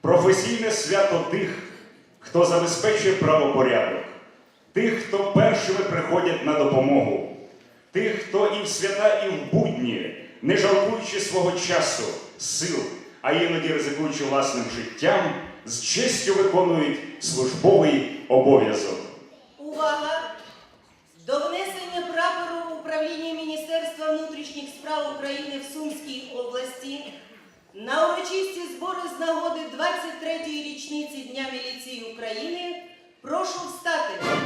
Професійне свято тих, хто забезпечує правопорядок, тих, хто першими приходять на допомогу, тих, хто і в свята, і в будні, не жалкуючи свого часу, сил, а іноді ризикуючи власним життям, з честю виконують службовий обов'язок. Увага! До внесення прапору управління Міністерства внутрішніх справ України в Сумській області на урочисті збори з нагоди 23-ї річниці Дня міліції України прошу встати.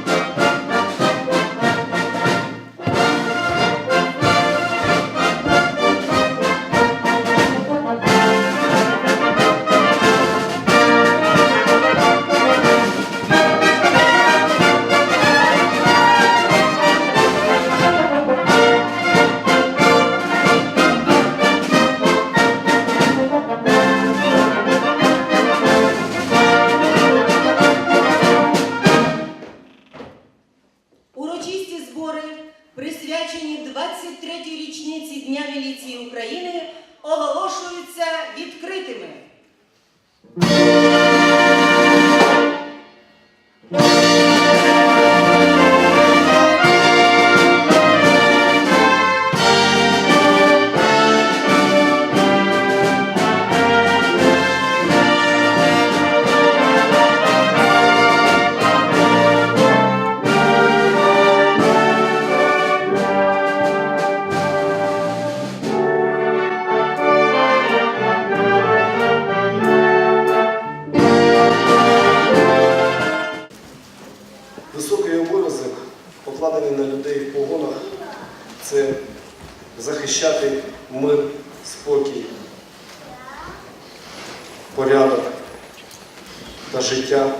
Та життя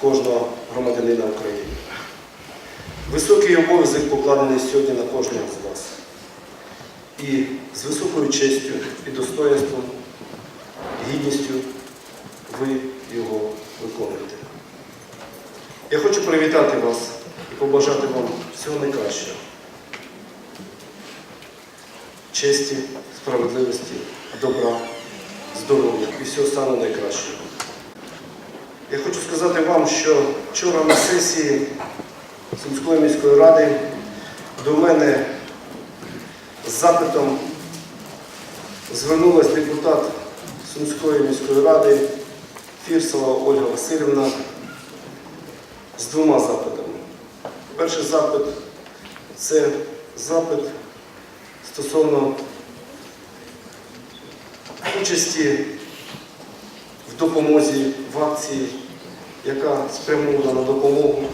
кожного громадянина України. Високий обов'язок покладений сьогодні на кожного з вас. І з високою честю і достоинством, гідністю ви його виконуєте. Я хочу привітати вас і побажати вам всього найкращого. Честі, справедливості, добра, здоров'я і всього самого найкращого. Я хочу сказати вам, що вчора на сесії Сумської міської ради до мене з запитом звернулась депутат Сумської міської ради Фірсова Ольга Васильівна з двома запитами. Перший запит це запит стосовно участі допомозі в акції, яка спрямована на допомогу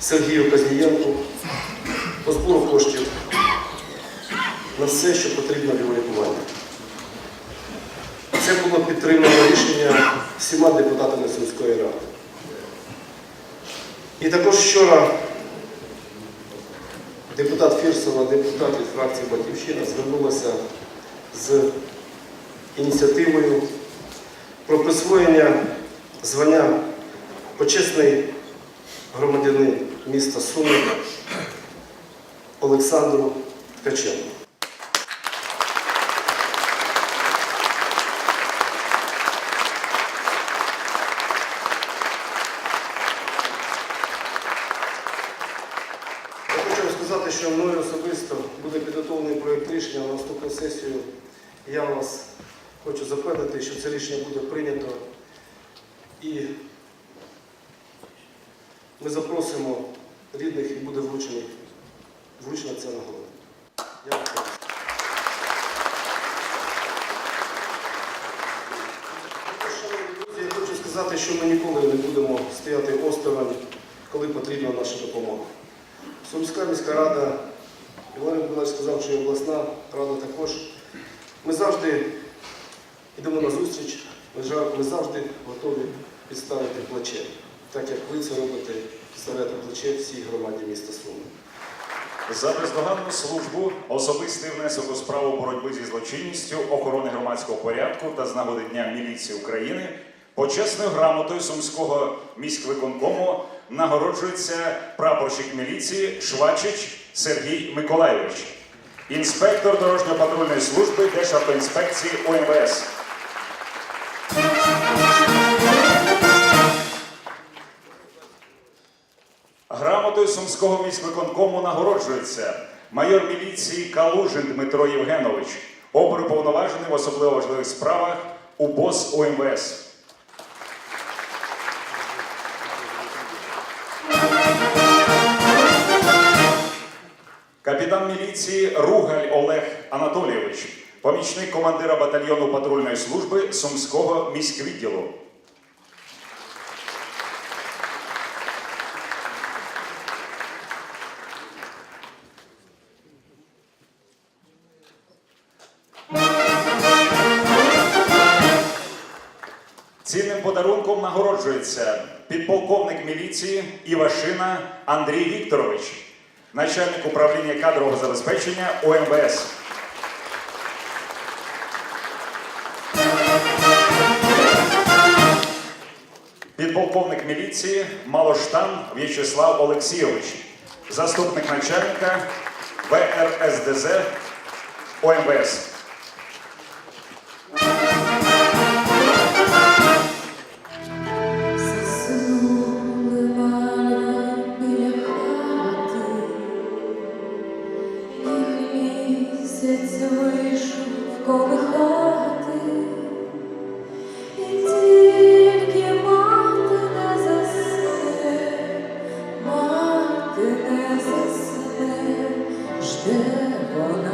Сергію Казнієнку по збору коштів на все, що потрібно для лікування. Це було підтримано рішення всіма депутатами Сумської ради. І також вчора депутат Фірсова, депутат від фракції Батьківщина звернулася з ініціативою про присвоєння звання почесний громадянин міста Суми Олександру Ткаченку. Я хочу вам сказати, що мною особисто буде підготовлений проєкт рішення на наступну сесію. Я вас хочу запевнити, що це рішення прийнято. І ми запросимо рідних і буде вручена ця нагорода. Дякую. Я хочу сказати, що ми ніколи не будемо стояти осторонь, коли потрібна наша допомога. Сумська міська рада, і Валерій Миколаївич сказав, що і обласна рада також. Ми завжди йдемо на зустріч, ми завжди готові підставити плече, так як ви це робите, підставляєте плече всій громаді міста Суми. За бездоганну службу, особистий внесок у справу боротьби зі злочинністю, охорони громадського порядку та з нагоди Дня міліції України почесною грамотою Сумського міськвиконкому нагороджується прапорщик міліції Швачич Сергій Миколайович, інспектор дорожньо-патрульної служби Державтоінспекції УМВС. Сумського міськвиконкому нагороджується майор міліції Калужин Дмитро Євгенович, оперуповноважений в особливо важливих справах УБОС УМВС. Капітан міліції Ругаль Олег Анатолійович, помічник командира батальйону патрульної служби Сумського міськвідділу. Цінним подарунком нагороджується підполковник міліції Івашина Андрій Вікторович, начальник управління кадрового забезпечення ОМВС. Підполковник міліції Малоштан В'ячеслав Олексійович, заступник начальника ВРСДЗ ОМВС. 绝不能。